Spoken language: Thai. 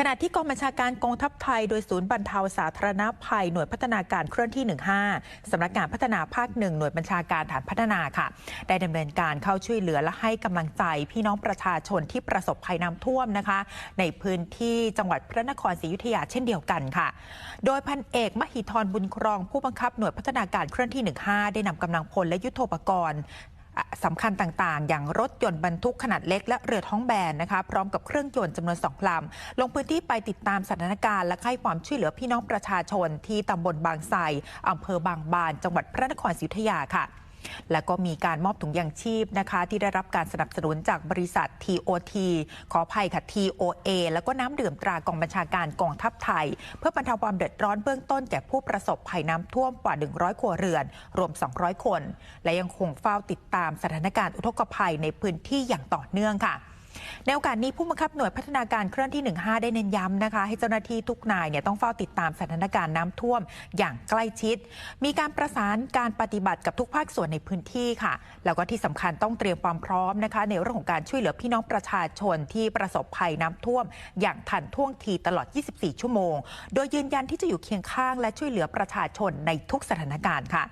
ขณะที่กองบัญชาการกองทัพไทย โดยศูนย์บรรเทาสาธารณภัยหน่วยพัฒนาการเคลื่อนที่ 15สำนักงานพัฒนาภาคหนึ่งหน่วยบัญชาการฐานพัฒนาค่ะ ได้ดำเนินการเข้าช่วยเหลือและให้กำลังใจพี่น้องประชาชนที่ประสบภัยน้ำท่วมนะคะ ในพื้นที่จังหวัดพระนครศรีอยุธยาเช่นเดียวกันค่ะ โดยพันเอกมหิธรบุญครองผู้บังคับหน่วยพัฒนาการเคลื่อนที่ 15 ได้นำกำลังพลและยุทโธปกรณ์ สำคัญต่างๆ อย่างรถยนต์บรรทุกขนาดเล็กและเรือท้องแบนนะคะพร้อมกับเครื่องยนต์จำนวนสองลำลงพื้นที่ไปติดตามสถานการณ์และให้ความช่วยเหลือพี่น้องประชาชนที่ตำบลบางไทรอำเภอบางบาน จังหวัดพระนครศรีอยุธยาค่ะ และก็มีการมอบถุงยางชีพนะคะ ที่ได้รับการสนับสนุนจากบริษัท TOT ขออภัยค่ะ TOA แล้วก็น้ำดื่มตรากองบัญชาการกองทัพไทย เพื่อบรรเทาความเดือดร้อนเบื้องต้นแก่ผู้ประสบภัยน้ำท่วมกว่า 100 ครัวเรือน รวม 200 คน และยังคงเฝ้าติดตามสถานการณ์อุทกภัยในพื้นที่อย่างต่อเนื่องค่ะ ในโอกาสนี้ผู้บังคับหน่วยพัฒนาการเคลื่อนที่ 15 ได้เน้นย้ำนะคะ ให้เจ้าหน้าที่ทุกนายเนี่ยต้องเฝ้าติดตามสถานการณ์น้ำท่วมอย่างใกล้ชิด มีการประสานการปฏิบัติกับทุกภาคส่วนในพื้นที่ค่ะ แล้วก็ที่สำคัญต้องเตรียมความพร้อมนะคะ ในเรื่องของการช่วยเหลือพี่น้องประชาชนที่ประสบภัยน้ำท่วม อย่างทันท่วงทีตลอด 24 ชั่วโมง โดยยืนยันที่จะอยู่เคียงข้างและช่วยเหลือประชาชนในทุกสถานการณ์ค่ะ